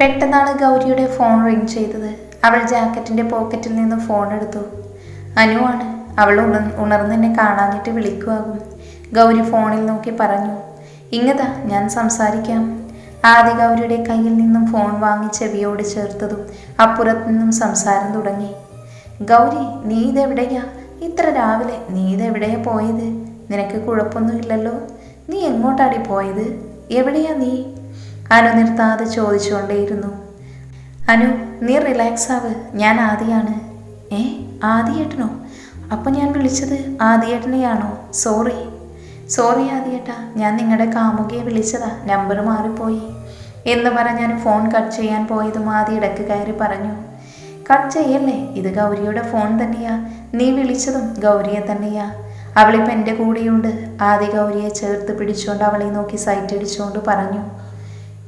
പെട്ടെന്നാണ് ഗൗരിയുടെ phone ring ചെയ്തത്. അവൾ ജാക്കറ്റിന്റെ പോക്കറ്റിൽ നിന്ന് ഫോൺ എടുത്തു. അനുവാണ് അവൾ ഉണർ ഉണർന്നെന്നെ കാണാഞ്ഞിട്ട് വിളിക്കുവാകും. ഗൗരി ഫോണിൽ നോക്കി പറഞ്ഞു ഇങ്ങതാ ഞാൻ സംസാരിക്കാം. ആദ്യ ഗൗരിയുടെ കയ്യിൽ നിന്നും ഫോൺ വാങ്ങി ചെവിയോട് ചേർത്തതും അപ്പുറത്ത് നിന്നും സംസാരം തുടങ്ങി. ഗൗരി നീ ഇതെവിടെയാ? ഇത്ര രാവിലെ നീ ഇതെവിടെയാ പോയത്? നിനക്ക് കുഴപ്പമൊന്നുമില്ലല്ലോ. നീ എങ്ങോട്ടാടി പോയത്? എവിടെയാ നീ? അനു നിർത്താതെ ചോദിച്ചുകൊണ്ടേയിരുന്നു. അനു നീ റിലാക്സ് ആവ്. ഞാൻ ആദിയാണ്. ഏ ആദിയേട്ടനോ? അപ്പം ഞാൻ വിളിച്ചത് ആദിയേട്ടനെയാണോ? സോറി സോറി ആദിയേട്ടാ ഞാൻ നിങ്ങളുടെ കാമുകിയെ വിളിച്ചതാ. നമ്പർ മാറിപ്പോയി. എന്ന് പറഞ്ഞ് ഞാൻ ഫോൺ കട്ട് ചെയ്യാൻ പോയതും ആദ്യ ഇടയ്ക്ക് കയറി പറഞ്ഞു. കട്ട് ചെയ്യല്ലേ? ഇത് ഗൗരിയുടെ ഫോൺ തന്നെയാ. നീ വിളിച്ചതും ഗൗരിയെ തന്നെയാ. അവളിപ്പോൾ എന്റെ കൂടെയുണ്ട്. ആദ്യ ഗൗരിയെ ചേർത്ത് പിടിച്ചുകൊണ്ട് അവളെ നോക്കി സൈറ്റ് അടിച്ചുകൊണ്ട് പറഞ്ഞു.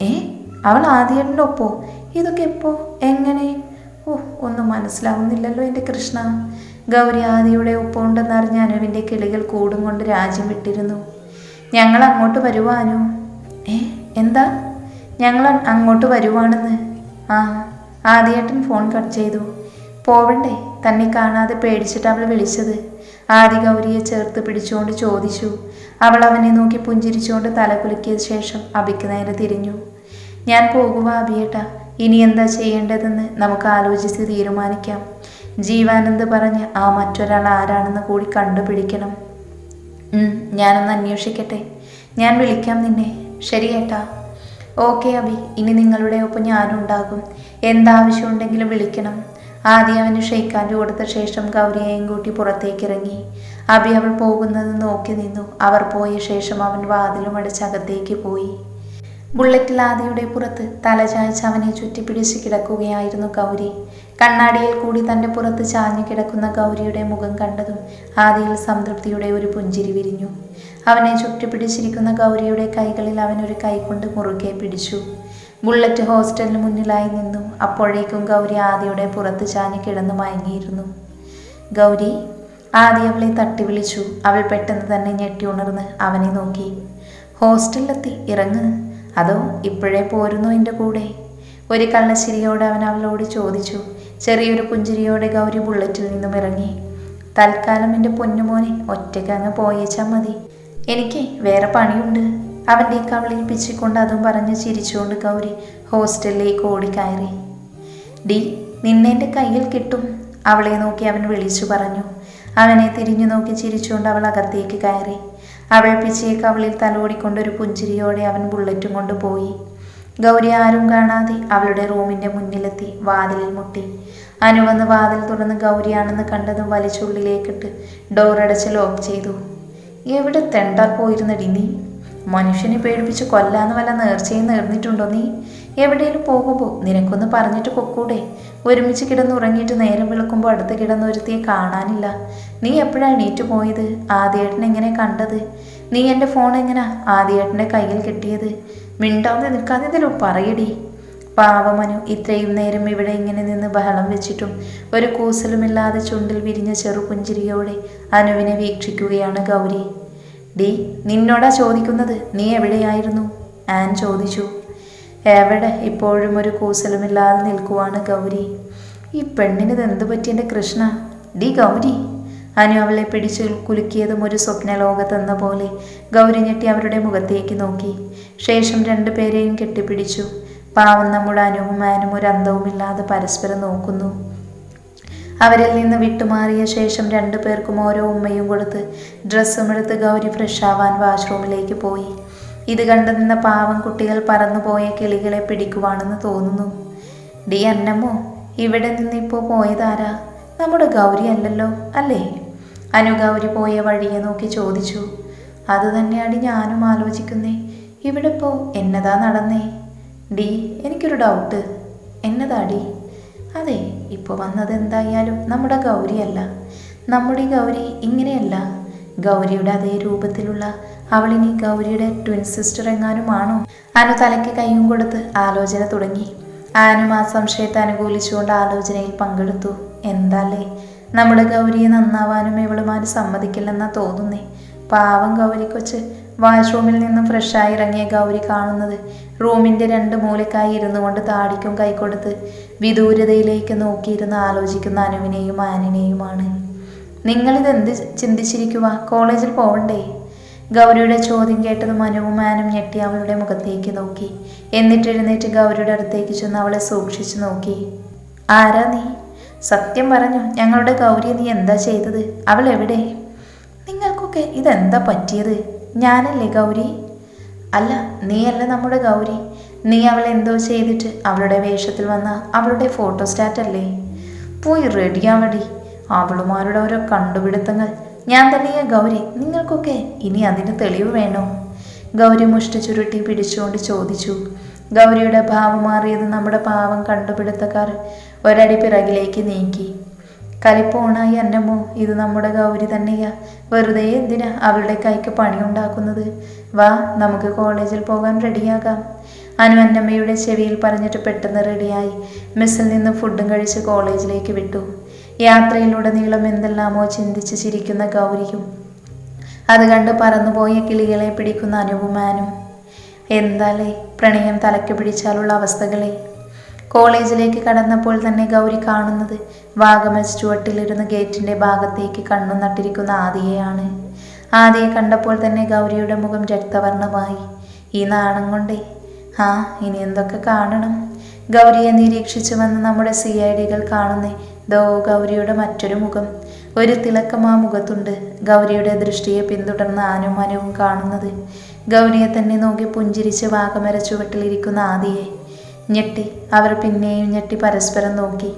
ഏ? അവൾ ആദ്യേട്ടന്റെ ഒപ്പോ ഇതൊക്കെ എപ്പോ? എങ്ങനെ? ഓ ഒന്നും മനസ്സിലാവുന്നില്ലല്ലോ എന്റെ കൃഷ്ണ. ഗൗരി ആദിയുടെ ഒപ്പമുണ്ടെന്ന് അറിഞ്ഞ അനുവിന്റെ കിളികൾ കൂടും കൊണ്ട് രാജ്യം വിട്ടിരുന്നു. ഞങ്ങൾ അങ്ങോട്ട് വരുവാനു? ഏ എന്താ? ഞങ്ങൾ അങ്ങോട്ട് വരുവാണെന്ന്. ആ ആദ്യേട്ടൻ ഫോൺ കട്ട് ചെയ്തു. പോവണ്ടേ? തന്നെ കാണാതെ പേടിച്ചിട്ട് അവൾ വിളിച്ചത്. ആദി ഗൗരിയെ ചേർത്ത് പിടിച്ചുകൊണ്ട് ചോദിച്ചു. അവൾ അവനെ നോക്കി പുഞ്ചിരിച്ചുകൊണ്ട് തല കുലുക്കിയ ശേഷം അബിക്ക് നേരെ തിരിഞ്ഞു. ഞാൻ പോകുക അബിയേട്ട ഇനി എന്താ ചെയ്യേണ്ടതെന്ന് നമുക്ക് ആലോചിച്ച് തീരുമാനിക്കാം. ജീവാനന്ദ് പറഞ്ഞ് ആ മറ്റൊരാൾ ആരാണെന്ന് കൂടി കണ്ടുപിടിക്കണം. ഞാനൊന്ന് അന്വേഷിക്കട്ടെ. ഞാൻ വിളിക്കാം നിന്നെ. ശരി ഏട്ടാ. ഓക്കെ അബി ഇനി നിങ്ങളുടെ ഒപ്പം ഞാനും ഉണ്ടാകും. എന്താവശ്യമുണ്ടെങ്കിലും വിളിക്കണം. ആദ്യം അവന് ഷെയ്ക്കാന്റെ കൊടുത്ത ശേഷം ഗൗരിയെയും കൂട്ടി പുറത്തേക്ക് ഇറങ്ങി അബി അവൾ പോകുന്നത് നോക്കി നിന്നു. അവർ പോയ ശേഷം അവൻ വാതിലും അകത്തേക്ക് പോയി. ബുള്ളറ്റിൽ ആദിയുടെ പുറത്ത് തലചായ്ച്ച് അവനെ ചുറ്റിപ്പിടിച്ച് കിടക്കുകയായിരുന്നു ഗൗരി. കണ്ണാടിയിൽ കൂടി തന്റെ പുറത്ത് ചാഞ്ഞു കിടക്കുന്ന ഗൗരിയുടെ മുഖം കണ്ടതും ആദിയിൽ സംതൃപ്തിയുടെ ഒരു പുഞ്ചിരി വിരിഞ്ഞു. അവനെ ചുറ്റിപ്പിടിച്ചിരിക്കുന്ന ഗൗരിയുടെ കൈകളിൽ അവനൊരു കൈകൊണ്ട് മുറുകെ പിടിച്ചു. ബുള്ളറ്റ് ഹോസ്റ്റലിന് മുന്നിലായി നിന്നു അപ്പോഴേക്കും ഗൗരി ആദിയുടെ പുറത്ത് ചാഞ്ഞു കിടന്നു മയങ്ങിയിരുന്നു. ഗൗരി ആദി അവളെ തട്ടി വിളിച്ചു. അവൾ പെട്ടെന്ന് തന്നെ ഞെട്ടി ഉണർന്ന് അവനെ നോക്കി. ഹോസ്റ്റലിലെത്തി ഇറങ്ങ്. അതോ ഇപ്പോഴേ പോരുന്നു എന്റെ കൂടെ? ഒരു കള്ളശ്ശിരിയോട് അവൻ അവളോട് ചോദിച്ചു. ചെറിയൊരു പുഞ്ചിരിയോടെ ഗൗരി ബുള്ളറ്റിൽ നിന്നും ഇറങ്ങി. തൽക്കാലം എന്റെ പൊന്നുമോനെ ഒറ്റയ്ക്ക് അങ്ങ് പോയേച്ചാൽ മതി. എനിക്ക് വേറെ പണിയുണ്ട്. അവന്റെ കവളിൽ പിച്ചിക്കൊണ്ട് അതും പറഞ്ഞ് ചിരിച്ചുകൊണ്ട് ഗൗരി ഹോസ്റ്റലിലേക്ക് ഓടിക്കയറി. ഡി നിന്നെന്റെ കയ്യിൽ കിട്ടും. അവളെ നോക്കി അവൻ വിളിച്ചു പറഞ്ഞു. അവനെ തിരിഞ്ഞു നോക്കി ചിരിച്ചുകൊണ്ട് അവൾ അകത്തേക്ക് കയറി. അവൾ പിച്ചയെ കവളിൽ തലോടിക്കൊണ്ട് ഒരു പുഞ്ചിരിയോടെ അവൻ ബുള്ളറ്റും കൊണ്ട് പോയി. ഗൗരി ആരും കാണാതെ അവളുടെ റൂമിന്റെ മുന്നിലെത്തി വാതിലിൽ മുട്ടി. അനുവന്ന് വാതിൽ തുറന്ന് ഗൗരിയാണെന്ന് കണ്ടതും വലിച്ചുള്ളിലേക്കിട്ട് ഡോറടച്ച് ലോക്ക് ചെയ്തു. എവിടെ തെണ്ടാൽ പോയിരുന്നടി നീ? മനുഷ്യനെ പേടിപ്പിച്ച് കൊല്ലാന്ന് വല്ല നേർച്ചയും നേർന്നിട്ടുണ്ടോ നീ? എവിടെയും പോകുമ്പോൾ നിനക്കൊന്ന് പറഞ്ഞിട്ട് പൊക്കൂടെ. ഒരുമിച്ച് കിടന്ന് ഉറങ്ങിയിട്ട് നേരം വിളക്കുമ്പോൾ അടുത്ത് കിടന്നൊരുത്തിയെ കാണാനില്ല. നീ എപ്പോഴാണ് എണീറ്റ് പോയത്? ആദ്യേട്ടൻ എങ്ങനെ കണ്ടത്? നീ എന്റെ ഫോൺ എങ്ങനെ ആദ്യേട്ടന്റെ കയ്യിൽ കിട്ടിയത്? മിണ്ടാതെ നിൽക്കാതെ ഇതിലോ പറയടി? പാവമനു ഇത്രയും നേരം ഇവിടെ ഇങ്ങനെ നിന്ന് ബഹളം വെച്ചിട്ടും ഒരു കൂസലുമില്ലാതെ ചുണ്ടിൽ വിരിഞ്ഞ ചെറുപുഞ്ചിരിയോടെ അനുവിനെ വീക്ഷിക്കുകയാണ് ഗൗരി. ഡി നിന്നോടാ ചോദിക്കുന്നത്? നീ എവിടെയായിരുന്നു? ആൻ ചോദിച്ചു. എവിടെ ഇപ്പോഴും ഒരു കൂസലുമില്ലാതെ നിൽക്കുവാണ് ഗൗരി. ഈ പെണ്ണിന് ഇതെന്ത് പറ്റി എന്റെ കൃഷ്ണ? ഡി ഗൗരി. അനു അവളെ പിടിച്ച് കുലുക്കിയതും ഒരു സ്വപ്നലോകത്തെന്ന പോലെ ഗൗരി ഞെട്ടി അവരുടെ മുഖത്തേക്ക് നോക്കി. ശേഷം രണ്ടുപേരെയും കെട്ടിപ്പിടിച്ചു. പാവം നമ്മുടെ അനുവും ഒരു അന്തവുമില്ലാതെ പരസ്പരം നോക്കുന്നു. അവരിൽ നിന്ന് വിട്ടുമാറിയ ശേഷം രണ്ടു പേർക്കും ഓരോ ഉമ്മയും കൊടുത്ത് ഡ്രസ്സും എടുത്ത് ഗൗരി ഫ്രഷ് ആവാൻ വാഷ്റൂമിലേക്ക് പോയി. ഇത് കണ്ടു നിന്ന പാവം കുട്ടികൾ പറന്നുപോയ കിളികളെ പിടിക്കുവാണെന്ന് തോന്നുന്നു. ഡി അന്നമ്മോ ഇവിടെ നിന്നിപ്പോൾ പോയതാരാ? നമ്മുടെ ഗൗരി അല്ലല്ലോ അല്ലേ? അനു ഗൗരി പോയ വഴിയെ നോക്കി ചോദിച്ചു. അത് തന്നെയാണ് ഞാനും ആലോചിക്കുന്നേ. ഇവിടെ ഇപ്പോൾ എന്നതാ നടന്നേ? ഡി എനിക്കൊരു ഡൗട്ട് എന്നതാ ഡി അതെ ഇപ്പോൾ വന്നത് എന്തായാലും നമ്മുടെ ഗൗരിയല്ല. നമ്മുടെ ഗൗരി ഇങ്ങനെയല്ല. ഗൗരിയുടെ അതേ രൂപത്തിലുള്ള അവളിനി ഗൗരിയുടെ ട്വിൻ സിസ്റ്റർ എങ്ങാനുമാണോ? അനു തലയ്ക്ക് കൈയും കൊടുത്ത് ആലോചന തുടങ്ങി. ആനും ആ സംശയത്തെ അനുകൂലിച്ചുകൊണ്ട് ആലോചനയിൽ പങ്കെടുത്തു. എന്താല്ലേ? നമ്മുടെ ഗൗരിയെ നന്നാവാനും ഇവളുമാര് സമ്മതിക്കില്ലെന്നാ തോന്നുന്നേ. പാവം ഗൗരി കൊച്ച്. വാഷ്റൂമിൽ നിന്നും ഫ്രഷായി ഇറങ്ങിയ ഗൗരി കാണുന്നത് റൂമിന്റെ രണ്ട് മൂലക്കായി ഇരുന്നു കൊണ്ട് താടിക്കും കൈക്കൊടുത്ത് വിദൂരതയിലേക്ക് നോക്കിയിരുന്ന് ആലോചിക്കുന്ന അനുവിനെയും ആനിനെയുമാണ്. നിങ്ങളിതെന്ത് ചിന്തിച്ചിരിക്കുക കോളേജിൽ പോവണ്ടേ? ഗൗരിയുടെ ചോദ്യം കേട്ടത് അനുവും ആനും ഞെട്ടി അവളുടെ മുഖത്തേക്ക് നോക്കി. എന്നിട്ട് എഴുന്നേറ്റ് ഗൗരിയുടെ അടുത്തേക്ക് ചെന്ന് അവളെ സൂക്ഷിച്ചു നോക്കി. ആരാ നീ? സത്യം പറഞ്ഞു ഞങ്ങളുടെ ഗൗരി നീ എന്താ ചെയ്തത്? അവൾ എവിടെ? നിങ്ങൾക്കൊക്കെ ഇതെന്താ പറ്റിയത്? ഞാനല്ലേ ഗൗരി? അല്ല നീയല്ല നമ്മുടെ ഗൗരി. നീ അവൾ എന്തോ ചെയ്തിട്ട് അവളുടെ വേഷത്തിൽ വന്ന അവളുടെ ഫോട്ടോസ്റ്റാറ്റല്ലേ? പോയി റെഡിയാവടി. അവളുമാരുടെ ഓരോ കണ്ടുപിടുത്തങ്ങൾ ഞാൻ തന്നെയാ ഗൗരി നിങ്ങൾക്കൊക്കെ ഇനി അതിന് തെളിവ് വേണോ? ഗൗരി മുഷ്ടി ചുരുട്ടി പിടിച്ചുകൊണ്ട് ചോദിച്ചു. ഗൗരിയുടെ ഭാവം മാറിയത് നമ്മുടെ പാവം കണ്ടുപിടുത്തക്കാർ ഒരടി പിറകിലേക്ക് നീക്കി. കലിപ്പോണായി അന്നമ്മോ ഇത് നമ്മുടെ ഗൗരി തന്നെയാ. വെറുതെ എന്തിനാ അവളുടെ കൈക്ക് പണിയുണ്ടാക്കുന്നത്? വാ നമുക്ക് കോളേജിൽ പോകാൻ റെഡിയാകാം. അനു അന്നമ്മയുടെ ചെവിയിൽ പറഞ്ഞിട്ട് പെട്ടെന്ന് റെഡിയായി മിസ്സിൽ നിന്ന് ഫുഡും കഴിച്ച് കോളേജിലേക്ക് വിട്ടു. യാത്രയിലുടനീളം എന്തെല്ലാമോ ചിന്തിച്ച് ചിരിക്കുന്ന ഗൗരിയും. അത് കണ്ട് പറന്നുപോയ കിളികളെ പിടിക്കുന്ന അനുപമാനും എന്താലേ പ്രണയം തലയ്ക്ക് പിടിച്ചാലുള്ള അവസ്ഥകളെ. കോളേജിലേക്ക് കടന്നപ്പോൾ തന്നെ ഗൗരി കാണുന്നത് വാഗമൻ ചുവട്ടിലിരുന്ന് ഗേറ്റിന്റെ ഭാഗത്തേക്ക് കണ്ണു നട്ടിരിക്കുന്ന ആദിയെയാണ്. ആദിയെ കണ്ടപ്പോൾ തന്നെ ഗൗരിയുടെ മുഖം രക്തവർണമായി ഈ നാണം കൊണ്ടേ. ആ ഇനി എന്തൊക്കെ കാണണം? ഗൗരിയെ നിരീക്ഷിച്ചു വന്ന് നമ്മുടെ സി ഐ ഡികൾ കാണുന്നേ. ദോ ഗൗരിയുടെ മറ്റൊരു മുഖം. ഒരു തിളക്കം ആ മുഖത്തുണ്ട്. ഗൗരിയുടെ ദൃഷ്ടിയെ പിന്തുടർന്ന് ആനുമാനവും കാണുന്നത്. ഗൗരിയെ തന്നെ നോക്കി പുഞ്ചിരിച്ച് വാഗമര ചുവട്ടിലിരിക്കുന്ന ആദിയെ. ഞെട്ടി. അവർ പിന്നെയും ഞെട്ടി പരസ്പരം നോക്കി.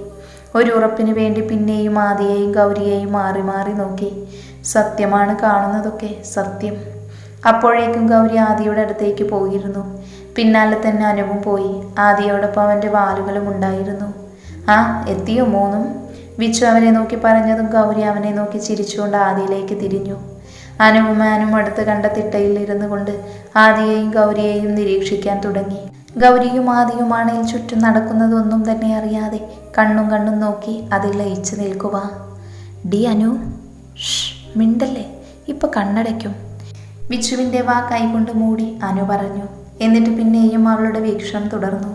ഒരു ഉറപ്പിന് വേണ്ടി പിന്നെയും ആദിയെയും ഗൗരിയെയും മാറി മാറി നോക്കി. സത്യമാണ് കാണുന്നതൊക്കെ സത്യം. അപ്പോഴേക്കും ഗൗരി ആദിയുടെ അടുത്തേക്ക് പോയിരുന്നു. പിന്നാലെ തന്നെ അനുവും പോയി. ആദിയോടൊപ്പം അവന്റെ വാലുകളും ഉണ്ടായിരുന്നു. ആ എത്തിയോ മൂന്നും? വിച്ചു അവനെ നോക്കി പറഞ്ഞതും ഗൗരി അവനെ നോക്കി ചിരിച്ചുകൊണ്ട് ആദിയിലേക്ക് തിരിഞ്ഞു. അനുവും ആനും അടുത്ത് കണ്ട തിട്ടയിൽ ഇരുന്നു കൊണ്ട് ആദിയെയും ഗൗരിയെയും നിരീക്ഷിക്കാൻ തുടങ്ങി. ഗൗരിയും ആദിയുമാണെങ്കിൽ ചുറ്റും നടക്കുന്നതൊന്നും തന്നെ അറിയാതെ കണ്ണും കണ്ണും നോക്കി അതിൽ ലയിച്ചു നിൽക്കുക. ഡി അനു മിണ്ടല്ലേ? ഇപ്പൊ കണ്ണടയ്ക്കും. വിച്ചുവിന്റെ വാ കൈകൊണ്ട് മൂടി അനു പറഞ്ഞു. എന്നിട്ട് പിന്നെയും അവളുടെ വീക്ഷണം തുടർന്നു.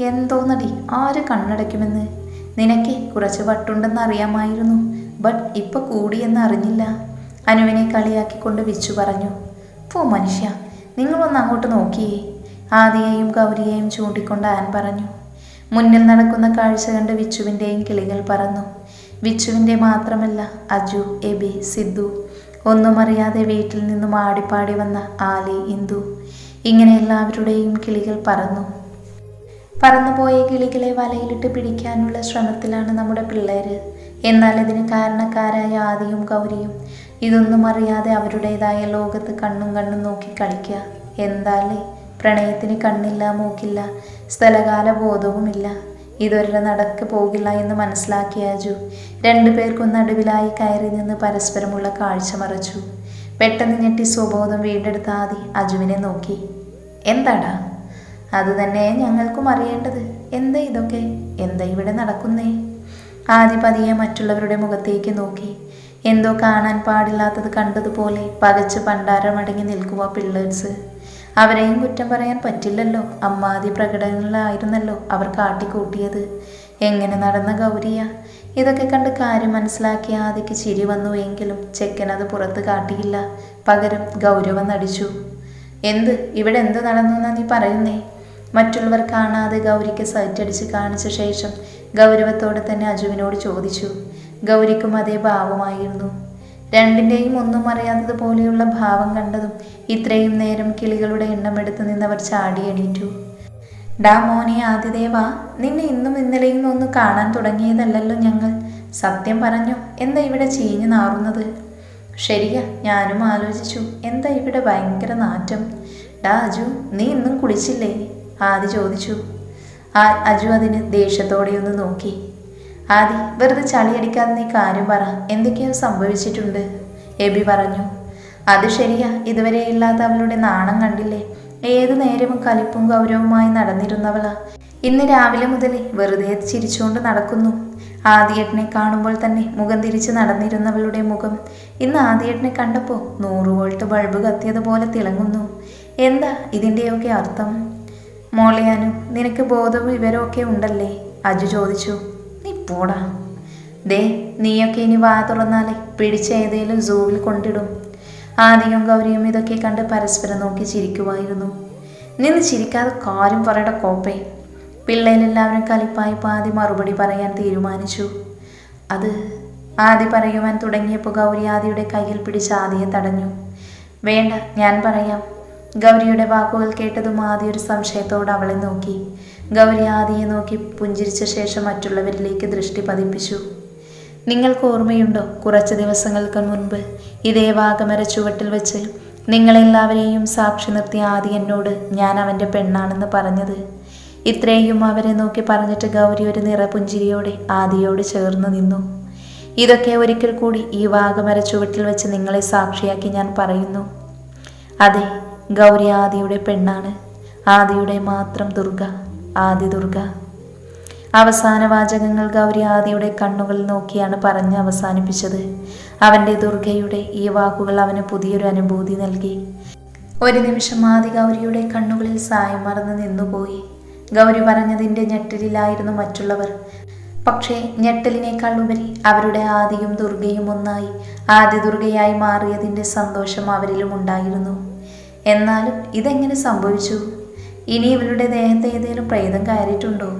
എന്തോന്നടി? ആര് കണ്ണടയ്ക്കുമെന്ന്? നിനക്ക് കുറച്ച് വട്ടുണ്ടെന്ന് അറിയാമായിരുന്നു ബട്ട് ഇപ്പൊ കൂടിയെന്ന് അറിഞ്ഞില്ല അനുവിനെ കളിയാക്കിക്കൊണ്ട് വിച്ചു പറഞ്ഞു. പോ മനുഷ്യ നിങ്ങളൊന്ന് അങ്ങോട്ട് നോക്കിയേ ആദിയെയും ഗൗരിയെയും ചൂണ്ടിക്കൊണ്ട് ആൻ പറഞ്ഞു. മുന്നിൽ നടക്കുന്ന കാഴ്ച കണ്ട് വിച്ചുവിന്റെയും കിളികൾ പറന്നു. വിച്ചുവിന്റെ മാത്രമല്ല അജു എബി സിദ്ധു ഒന്നും അറിയാതെ വീട്ടിൽ നിന്നും ആടിപ്പാടി വന്ന ആലി ഇന്ദു ഇങ്ങനെ എല്ലാവരുടെയും കിളികൾ പറന്നു. പറന്നുപോയ കിളികളെ വലയിലിട്ട് പിടിക്കാനുള്ള ശ്രമത്തിലാണ് നമ്മുടെ പിള്ളേർ എന്നാൽ ഇതിന് കാരണക്കാരായ ആദിയും ഗൗരിയും ഇതൊന്നും അറിയാതെ അവരുടേതായ ലോകത്ത് കണ്ണും കണ്ണും നോക്കി കളിക്കുക. എന്താലേ പ്രണയത്തിന് കണ്ണില്ല മൂക്കില്ല സ്ഥലകാല ബോധവുമില്ല ഇതൊരു നടക്ക് പോകില്ല എന്ന് മനസ്സിലാക്കിയ അജു രണ്ടു പേർക്കും നടുവിലായി കയറി നിന്ന് പരസ്പരമുള്ള കാഴ്ച മറച്ചു. പെട്ടെന്ന് ഞെട്ടി സ്വബോധം വീണ്ടെടുത്ത ആദി അജുവിനെ നോക്കി. എന്താടാ? അത് തന്നെ ഞങ്ങൾക്കും അറിയേണ്ടത്. എന്താ ഇതൊക്കെ? എന്താ ഇവിടെ നടക്കുന്നേ? ആദിപതിയെ മറ്റുള്ളവരുടെ മുഖത്തേക്ക് നോക്കി. എന്തോ കാണാൻ പാടില്ലാത്തത് കണ്ടതുപോലെ പകച്ച് പണ്ടാരമടങ്ങി നിൽക്കുക പിള്ളേഴ്സ് അവരെയും കുറ്റം പറയാൻ പറ്റില്ലല്ലോ. അമ്മാതി പ്രകടനങ്ങളിലായിരുന്നല്ലോ അവർ കാട്ടിക്കൂട്ടിയത്. എങ്ങനെ നടന്ന ഗൗരിയ? ഇതൊക്കെ കണ്ട് കാര്യം മനസ്സിലാക്കിയ ആദിക്ക് ചിരി വന്നു എങ്കിലും ചെക്കൻ അത് പുറത്ത് കാട്ടിയില്ല. പകരം ഗൗരവം നടിച്ചു. എന്ത്? ഇവിടെ എന്ത് നടന്നു എന്നാ നീ പറയുന്നേ? മറ്റുള്ളവർ കാണാതെ ഗൗരിക്ക് സൈറ്റടിച്ച് കാണിച്ച ശേഷം ഗൗരവത്തോടെ തന്നെ അജുവിനോട് ചോദിച്ചു. ഗൗരിക്കും അതേ ഭാവമായിരുന്നു. രണ്ടിന്റെയും ഒന്നും അറിയാത്തതുപോലെയുള്ള ഭാവം കണ്ടതും ഇത്രയും നേരം കിളികളുടെ എണ്ണം എടുത്തു നിന്നവർ ചാടി എണീറ്റു. ഡാ മോനെ ആദിദേവ നിന്നെ ഇന്നും ഇന്നലെയും ഒന്ന് കാണാൻ തുടങ്ങിയതല്ലല്ലോ ഞങ്ങൾ. സത്യം പറഞ്ഞു എന്താ ഇവിടെ ചീഞ്ഞു നാറുന്നത്? ശരിയാ ഞാനും ആലോചിച്ചു. എന്താ ഇവിടെ ഭയങ്കര നാറ്റം? ഡാ അജു നീ ഇന്നും കുളിച്ചില്ലേ? ആദി ചോദിച്ചു. ആ അജു അതിന് ദേഷ്യത്തോടെ ഒന്ന് നോക്കി. ആദി വെറുതെ ചളിയടിക്കാതെ നീ കാര്യം പറ. എന്തൊക്കെയോ സംഭവിച്ചിട്ടുണ്ട്. എബി പറഞ്ഞു. അത് ശരിയാ. ഇതുവരെ ഇല്ലാത്ത അവളുടെ നാണം കണ്ടില്ലേ? ഏതു നേരവും കലിപ്പും ഗൗരവമായി നടന്നിരുന്നവളാ. ഇന്ന് രാവിലെ മുതൽ വെറുതെ ചിരിച്ചുകൊണ്ട് നടക്കുന്നു. ആദിയേട്ടനെ കാണുമ്പോൾ തന്നെ മുഖം തിരിച്ച് നടന്നിരുന്നവളുടെ മുഖം. ഇന്ന് ആദിയേട്ടനെ കണ്ടപ്പോൾ നൂറ് വോൾട്ട് ബൾബ് കത്തിയതുപോലെ തിളങ്ങുന്നു. എന്താ ഇതിന്റെയൊക്കെ അർത്ഥം? മോളിയാനു നിനക്ക് ബോധവും വിവരമൊക്കെ ഉണ്ടല്ലേ? അജു ചോദിച്ചു. നീ പോടാ. ദേ നീയൊക്കെ ഇനി വാ തുറന്നാലേ. പിടിച്ച ഏതേലും സൂവിൽ കൊണ്ടിടും. ആദിയും ഗൗരിയും ഇതൊക്കെ കണ്ട് പരസ്പരം നോക്കി ചിരിക്കുമായിരുന്നു. നിന്ന് ചിരിക്കാതെ കാര്യം പറയട കോപ്പേ. പിള്ളേരെല്ലാവരും കലിപ്പായി പാതി മറുപടി പറയാൻ തീരുമാനിച്ചു. അത് ആദി പറയുവാൻ തുടങ്ങിയപ്പോൾ ഗൗരി ആദിയുടെ കയ്യിൽ പിടിച്ച് ആദിയെ തടഞ്ഞു. വേണ്ട ഞാൻ പറയാം. ഗൗരിയുടെ വാക്കുകൾ കേട്ടതും ആദ്യ ഒരു സംശയത്തോട് അവളെ നോക്കി. ഗൗരി ആദിയെ നോക്കി പുഞ്ചിരിച്ച ശേഷം മറ്റുള്ളവരിലേക്ക് ദൃഷ്ടി പതിപ്പിച്ചു. നിങ്ങൾക്ക് ഓർമ്മയുണ്ടോ കുറച്ച് ദിവസങ്ങൾക്ക് മുൻപ് ഇതേ വാഗമര ചുവട്ടിൽ വെച്ച് നിങ്ങളെല്ലാവരെയും സാക്ഷി നിർത്തിയ ആദി എന്നോട് ഞാൻ അവന്റെ പെണ്ണാണെന്ന് പറഞ്ഞത്? ഇത്രയും അവരെ നോക്കി പറഞ്ഞിട്ട് ഗൗരി ഒരു നിറപുഞ്ചിരിയോടെ ആദിയോട് ചേർന്ന് നിന്നു. ഇതൊക്കെ ഒരിക്കൽ കൂടി ഈ വാഗമര ചുവട്ടിൽ വെച്ച് നിങ്ങളെ സാക്ഷിയാക്കി ഞാൻ പറയുന്നു. അതെ ഗൗരി ആദിയുടെ പെണ്ണാണ്. ആദിയുടെ മാത്രം ദുർഗ ആദി ദുർഗ. അവസാന വാചകങ്ങൾ ഗൗരി ആദിയുടെ കണ്ണുകളിൽ നോക്കിയാണ് പറഞ്ഞ് അവസാനിപ്പിച്ചത്. അവന്റെ ദുർഗയുടെ ഈ വാക്കുകൾ അവന് പുതിയൊരു അനുഭൂതി നൽകി. ഒരു നിമിഷം ആദി ഗൗരിയുടെ കണ്ണുകളിൽ സായം മറന്ന് നിന്നുപോയി. ഗൗരി പറഞ്ഞതിന്റെ ഞെട്ടലിലായിരുന്നു മറ്റുള്ളവർ. പക്ഷേ ഞെട്ടലിനേക്കാൾ ഉപരി അവരുടെ ആദിയും ദുർഗയും ഒന്നായി ആദി ദുർഗയായി മാറിയതിന്റെ സന്തോഷം അവരിലും ഉണ്ടായിരുന്നു. എന്നാലും ഇതെങ്ങനെ സംഭവിച്ചു? ഇനി ഇവളുടെ ദേഹത്ത് ഏതെങ്കിലും പ്രേതം കയറിയിട്ടുണ്ടോ?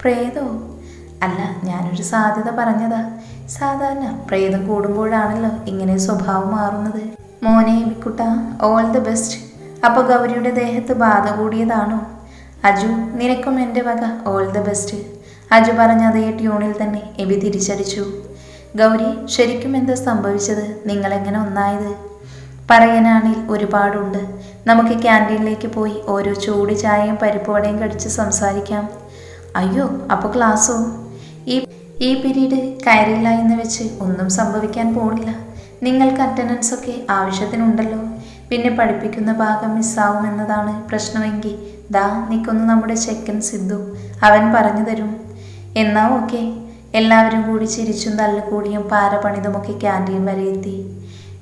പ്രേതോ? അല്ല ഞാനൊരു സാധ്യത പറഞ്ഞതാ. സാധാരണ പ്രേതം കൂടുമ്പോഴാണല്ലോ ഇങ്ങനെ സ്വഭാവം മാറുന്നത്. മോനെ മിക്കുട്ട ഓൾ ദ ബെസ്റ്റ് അപ്പോൾ ഗൗരിയുടെ ദേഹത്ത് ബാധ കൂടിയതാണോ? അജു നിനക്കും എന്റെ വക ഓൾ ദ ബെസ്റ്റ് അജു പറഞ്ഞ അതേ ട്യൂണിൽ തന്നെ എബി തിരിച്ചടിച്ചു. ഗൗരി ശരിക്കും എന്താ സംഭവിച്ചത്? നിങ്ങളെങ്ങനെ ഒന്നായത്? പറയാനാണെങ്കിൽ ഒരുപാടുണ്ട്. നമുക്ക് ക്യാന്റീനിലേക്ക് പോയി ഓരോ ചൂട് ചായയും പരിപ്പുവടയും കടിച്ച് സംസാരിക്കാം. അയ്യോ അപ്പോൾ ക്ലാസ്സോ? ഈ ഈ പീരീഡ് കയറിയില്ല എന്ന് വെച്ച് ഒന്നും സംഭവിക്കാൻ പോണില്ല. നിങ്ങൾക്ക് അറ്റൻഡൻസ് ഒക്കെ ആവശ്യത്തിനുണ്ടല്ലോ. പിന്നെ പഠിപ്പിക്കുന്ന ഭാഗം മിസ്സാവും എന്നതാണ് പ്രശ്നമെങ്കിൽ ദാ നിൽക്കുന്നു നമ്മുടെ ചെക്കൻ സിദ്ധു. അവൻ പറഞ്ഞു തരും. എന്നാ ഓക്കെ. എല്ലാവരും കൂടി ചിരിച്ചും തല്ലുകൂടിയും പാര പണിതുമൊക്കെ ക്യാന്റീൻ വരെ എത്തി.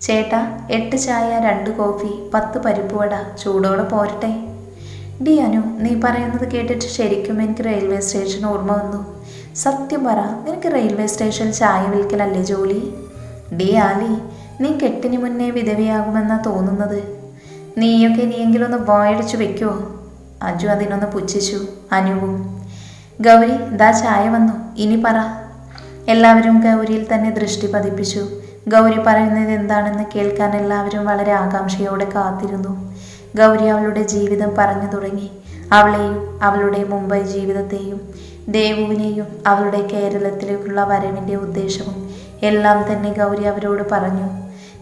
ചേട്ടാ എട്ട് ചായ രണ്ട് കോഫി പത്ത് പരിപ്പുവട ചൂടോടെ പോരട്ടെ. ഡി അനു നീ പറയുന്നത് കേട്ടിട്ട് ശരിക്കും എനിക്ക് റെയിൽവേ സ്റ്റേഷൻ ഓർമ്മ വന്നു. സത്യം പറ നിനക്ക് റെയിൽവേ സ്റ്റേഷൻ ചായ വിൽക്കലല്ലേ ജോലി? ഡി ആലി നീ കെട്ടിന് മുന്നേ വിധവയാകുമെന്നാ തോന്നുന്നത്. നീയൊക്കെ ഇനിയെങ്കിലും ഒന്ന് വായടിച്ചു വെക്കുമോ അജു അതിനൊന്ന് പുച്ഛിച്ചു അനുവും. ഗൗരി ദാ ചായ വന്നു ഇനി പറ. എല്ലാവരും ഗൗരിയിൽ തന്നെ ദൃഷ്ടി പതിപ്പിച്ചു. ഗൗരി പറയുന്നത് എന്താണെന്ന് കേൾക്കാൻ എല്ലാവരും വളരെ ആകാംക്ഷയോടെ കാത്തിരുന്നു. ഗൗരി അവളുടെ ജീവിതം പറഞ്ഞു തുടങ്ങി. അവളെയും അവളുടെ മുംബൈ ജീവിതത്തെയും ദേവുവിനെയും അവളുടെ കേരളത്തിലേക്കുള്ള വരവിന്റെ ഉദ്ദേശവും എല്ലാം തന്നെ ഗൗരി അവരോട് പറഞ്ഞു.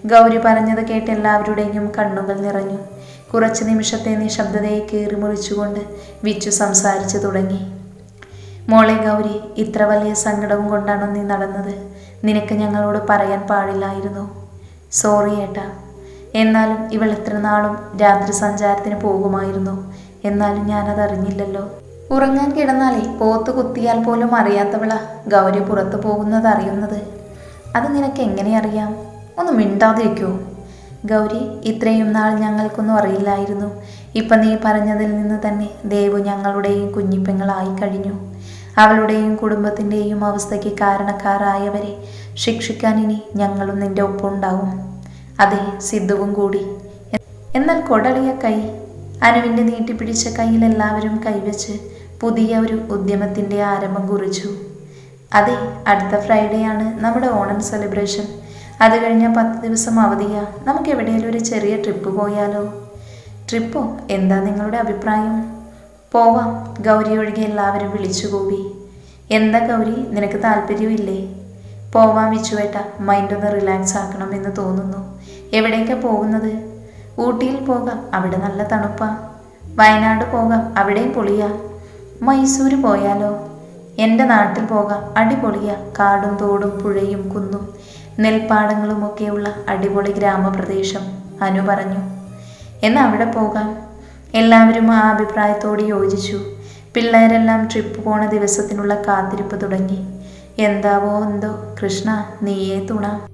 ഗൗരി പറഞ്ഞത് കേട്ട് എല്ലാവരുടെയും കണ്ണുകൾ നിറഞ്ഞു. കുറച്ച് നിമിഷത്തെ നിശബ്ദതയെ കീറി മുറിച്ചുകൊണ്ട് വിച്ചു സംസാരിച്ചു തുടങ്ങി. മോളെ ഗൗരി ഇത്ര വലിയ സങ്കടവും കൊണ്ടാണോ നീ നടന്നത്? നിനക്ക് ഞങ്ങളോട് പറയാൻ പാടില്ലായിരുന്നു. സോറി ഏട്ടാ. എന്നാലും ഇവൾ ഇത്ര നാളും രാത്രി സഞ്ചാരത്തിന് പോകുമായിരുന്നു. എന്നാലും ഞാനത് അറിഞ്ഞില്ലല്ലോ. ഉറങ്ങാൻ കിടന്നാലേ പോത്ത് കുത്തിയാൽ പോലും അറിയാത്തവള ഗൗരി പുറത്തു പോകുന്നത് അറിയുന്നത്. അത് നിനക്ക് എങ്ങനെ അറിയാം? ഒന്ന് മിണ്ടാതിരിക്കുമോ ഗൗരി ഇത്രയും നാൾ ഞങ്ങൾക്കൊന്നും അറിയില്ലായിരുന്നു. ഇപ്പം നീ പറഞ്ഞതിൽ നിന്ന് തന്നെ ദേവു ഞങ്ങളുടെയും കുഞ്ഞിപ്പെങ്ങളായി കഴിഞ്ഞു. അവളുടെയും കുടുംബത്തിന്റെയും അവസ്ഥയ്ക്ക് കാരണക്കാരായവരെ ശിക്ഷിക്കാൻ ഇനി ഞങ്ങളും നിന്റെ ഒപ്പമുണ്ടാവും അതെ സിദ്ധുവും കൂടി. എന്നാൽ കൊടളിയ കൈ അനുവിന്റെ നീട്ടിപ്പിടിച്ച കയ്യിൽ എല്ലാവരും കൈവച്ച് പുതിയ ഒരു ഉദ്യമത്തിന്റെ ആരംഭം കുറിച്ചു. അതെ അടുത്ത ഫ്രൈഡേ ആണ് നമ്മുടെ ഓണം സെലിബ്രേഷൻ. അത് കഴിഞ്ഞ പത്ത് ദിവസം അവധിയാ. നമുക്ക് എവിടെയെങ്കിലും ഒരു ചെറിയ ട്രിപ്പ് പോയാലോ? ട്രിപ്പോ? എന്താ നിങ്ങളുടെ അഭിപ്രായം? പോവാം. ഗൗരി ഒഴികെ എല്ലാവരും വിളിച്ചു എന്താ ഗൗരി? നിനക്ക് താല്പര്യമില്ലേ? പോവാം വിച്ചുവേട്ട. മൈൻഡ് ഒന്ന് റിലാക്സ് ആക്കണം എന്ന് തോന്നുന്നു. എവിടേക്കാ പോകുന്നത്? ഊട്ടിയിൽ പോകാം. അവിടെ നല്ല തണുപ്പാ. വയനാട് പോകാം. അവിടെയും പൊളിയാ. മൈസൂർ പോയാലോ? എന്റെ നാട്ടിൽ പോകാം. അടിപൊളിയാ. കാടും തോടും പുഴയും കുന്നും നെൽപ്പാടങ്ങളുമൊക്കെയുള്ള അടിപൊളി ഗ്രാമപ്രദേശം അനു പറഞ്ഞു. എന്നാൽ അവിടെ പോകാം. എല്ലാവരും ആ അഭിപ്രായത്തോട് യോജിച്ചു. പിള്ളേരെല്ലാം ട്രിപ്പ് പോണ ദിവസത്തിനുള്ള കാത്തിരിപ്പ് തുടങ്ങി. എന്താവോ എന്തോ. കൃഷ്ണ നീയേ തുണ.